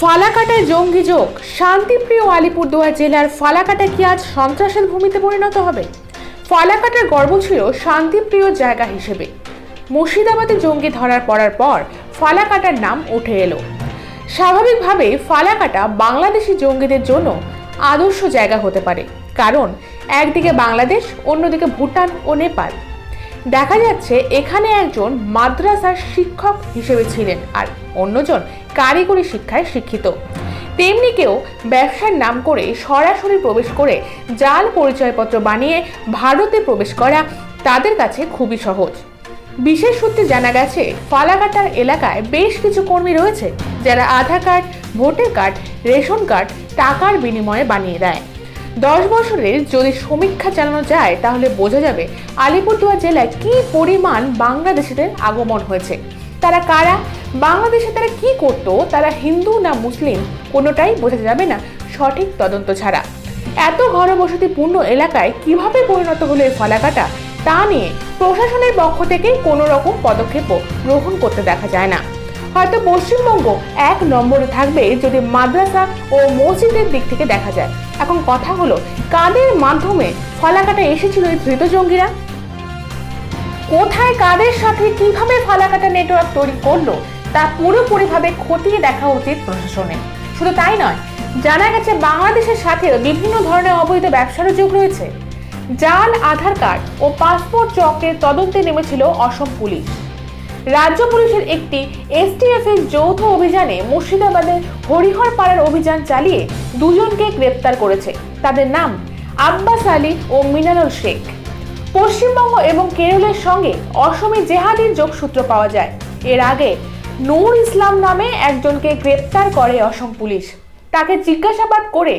ফালাকাটায় জঙ্গি যোগ। শান্তিপ্রিয় আলিপুরদুয়ার জেলার ফালাকাটা কি আজ সন্ত্রাসের ভূমিতে পরিণত হবে? ফালাকাটার গর্ব ছিল শান্তিপ্রিয় জায়গা হিসেবে। মুর্শিদাবাদে জঙ্গি ধরার পড়ার পর ফালাকাটার নাম উঠে এলো। স্বাভাবিকভাবে ফালাকাটা বাংলাদেশি জঙ্গিদের জন্য আদর্শ জায়গা হতে পারে। কারণ একদিকে বাংলাদেশ, অন্যদিকে ভুটান ও নেপাল। দেখা যাচ্ছে এখানে একজন মাদ্রাসার শিক্ষক হিসেবে ছিলেন আর অন্যজন কারিগরি শিক্ষায় শিক্ষিত। তেমনি কেউ ব্যবসার নাম করে সরাসরি প্রবেশ করে জাল পরিচয়পত্র বানিয়ে ভারতে প্রবেশ করা তাদের কাছে খুবই সহজ। বিশেষ সূত্রে জানা গেছে, ফালাকাটার এলাকায় বেশ কিছু কর্মী রয়েছে যারা Aadhaar card, voter card, ration card, টাকার বিনিময়ে বানিয়ে দেয়। দশ বছরের যদি সমীক্ষা চালানো যায়, তাহলে বোঝা যাবে আলিপুরদুয়ার জেলায় কি পরিমাণ বাংলাদেশিদের আগমন হয়েছে। তারা কারা? বাংলাদেশে তারা কি করতো? তারা হিন্দু না মুসলিম? কোনোটাই বোঝা যাবে না সঠিক তদন্ত ছাড়া। এত ঘনবসতিপূর্ণ এলাকায় কীভাবে পরিণত হলো এই ফলাকাটা? তা নিয়ে প্রশাসনের পক্ষ থেকে কোনো রকম পদক্ষেপও গ্রহণ করতে দেখা যায় না। হয়তো পশ্চিমবঙ্গ এক নম্বরে থাকবে যদি মাদ্রাসা ও মসজিদের দিক থেকে দেখা যায়। এখন কথা হলো, কাদের মাধ্যমে ফালাকাটা এসেছিল এই ধৃত জঙ্গিরা? কোথায় কাদের সাথে কীভাবে ফালাকাটা নেটওয়ার্ক তৈরি করল, তা পুরোপুরিভাবে খতিয়ে দেখা উচিত প্রশাসনের শুধু তাই নয়, জানা গেছে বাংলাদেশের সাথেও বিভিন্ন ধরনের অবৈধ ব্যবসারও যোগ রয়েছে। জাল, আধার কার্ড ও পাসপোর্ট চক্রের তদন্তে নেমেছিল অসম পুলিশ। রাজ্য পুলিশের একটি এসটিএফ এর যৌথ অভিযানে মুর্শিদাবাদের হরিহর পাড়ার অভিযান চালিয়ে দুজনকে গ্রেপ্তার করেছে। তাদের নাম আব্বাস আলী ও মিনারুল শেখ। পশ্চিমবঙ্গ এবং কেরলের সঙ্গে অসমে জেহাদির যোগসূত্র পাওয়া যায়। এর আগে নূর ইসলাম নামে একজনকে গ্রেপ্তার করে অসম পুলিশ। তাকে জিজ্ঞাসাবাদ করে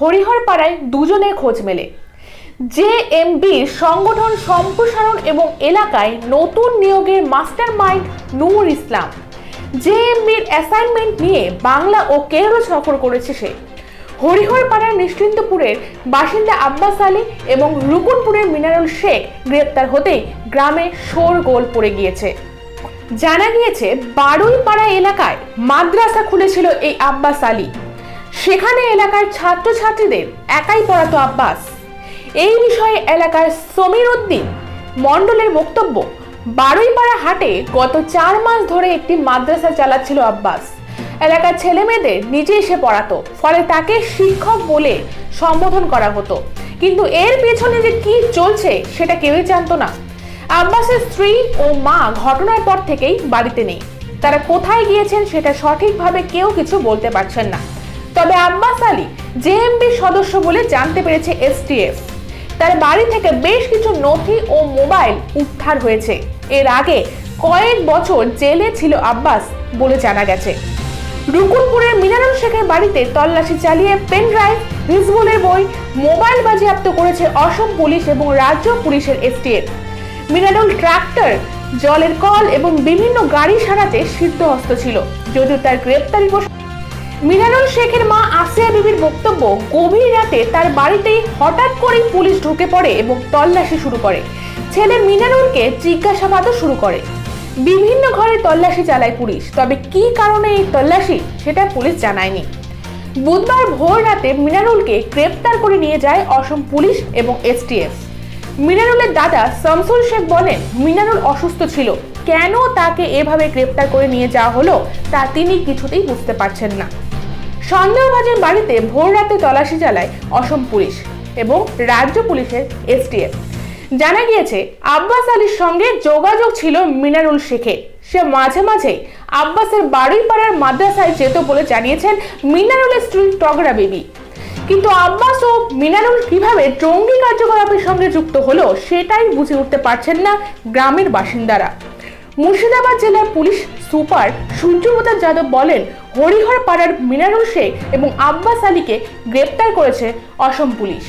হরিহর পাড়ায় দুজনের খোঁজ মেলে। জেএমবির সংগঠন সম্প্রসারণ এবং এলাকায় নতুন নিয়োগের মাস্টার মাইন্ড নূর ইসলাম। জেএমবির অ্যাসাইনমেন্ট নিয়ে বাংলা ও কেরল সফর করেছে সে। হরিহরপাড়ার নিশ্চিন্তপুরের বাসিন্দা আব্বাস আলী এবং রুকুনপুরের মিনারুল শেখ গ্রেপ্তার হতেই গ্রামে শোরগোল পড়ে গিয়েছে। জানা গিয়েছে, বারুইপাড়া এলাকায় মাদ্রাসা খুলেছিল এই আব্বাস আলী। সেখানে এলাকার ছাত্রছাত্রীদের একাই পড়াতো আব্বাস। এই বিষয়ে এলাকার সমীর উদ্দিন মণ্ডলের বক্তব্য, বারুইপাড়া হাটে গত চার মাস ধরে একটি মাদ্রাসা চালাচ্ছিল আব্বাস। এলাকার ছেলে মেয়েদের নিজে এসে পড়াতো, ফলে তাকে শিক্ষক বলে সম্বোধন করা হতো। কিন্তু এর পেছনে যে কি চলছে সেটা কেউই জানতো না। আব্বাসের স্ত্রী ও মা ঘটনার পর থেকেই বাড়িতে নেই। তারা কোথায় গিয়েছেন সেটা সঠিকভাবে কেউ কিছু বলতে পারছেন না। তবে আব্বাস আলী জেএমবির সদস্য বলে জানতে পেরেছে এসটিএফ তার বাড়ি থেকে বেশ কিছু নথি ও মোবাইল উদ্ধার হয়েছে। এর আগে কয়েক বছর জেলে ছিল আব্বাস বলে জানা গেছে। রুকুনপুরের মিনারুল শেখের বাড়িতে তল্লাশি চালিয়ে পেন ড্রাইভ, হিজবুলের বই, মোবাইল বাজেয়াপ্ত করেছে অসম পুলিশ এবং রাজ্য পুলিশের এসটিএফ মিনারুল ট্রাক্টর, জলের কল এবং বিভিন্ন গাড়ি সারাতে সিদ্ধহস্ত ছিল, যদিও তার গ্রেপ্তারি মিনারুল শেখের মা আসিয়া বিবির বক্তব্য গভীর রাতে তার বাড়িতেই হঠাৎ করেই পুলিশ ঢুকে পড়ে এবং তল্লাশি শুরু করে। ছেলে মিনারুলকে জিজ্ঞাসাবাদও শুরু করে। বিভিন্ন ঘরে তল্লাশি চালায় পুলিশ, তবে কি কারণে এই তল্লাশি সেটা পুলিশ জানায়নি। বুধবার ভোর রাতে মিনারুলকে গ্রেপ্তার করে নিয়ে যায় অসম পুলিশ এবং এসটিএফ। মিনারুলের দাদা শামসুল শেখ বলেন মিনারুল অসুস্থ ছিল। কেন তাকে এভাবে গ্রেপ্তার করে নিয়ে যাওয়া হলো তা তিনি কিছুতেই বুঝতে পারছেন না। সন্দেহভাজন বাড়িতে ভোর রাতে তল্লাশি চালায় অসম পুলিশ এবং রাজ্য পুলিশের এসটিএফ জানা গিয়েছে, আব্বাস আলীর সঙ্গে যোগাযোগ ছিল মিনারুল শেখের। সে মাঝে মাঝে আব্বাসের বাড়িপাড়ার মাদ্রাসায় যেত বলে জানিয়েছেন মিনারুলের স্ত্রী টগরা বেবি। কিন্তু আব্বাস ও মিনারুল কীভাবে জঙ্গি কার্যকলাপের সঙ্গে যুক্ত হলো, সেটাই বুঝে উঠতে পারছেন না গ্রামের বাসিন্দারা। মুর্শিদাবাদ জেলার পুলিশ সুপার সূর্যপ্রতাপ যাদব বলেন, হরিহর পাড়ার মিনারুল শেখ এবং আব্বাস আলীকে গ্রেপ্তার করেছে অসম পুলিশ।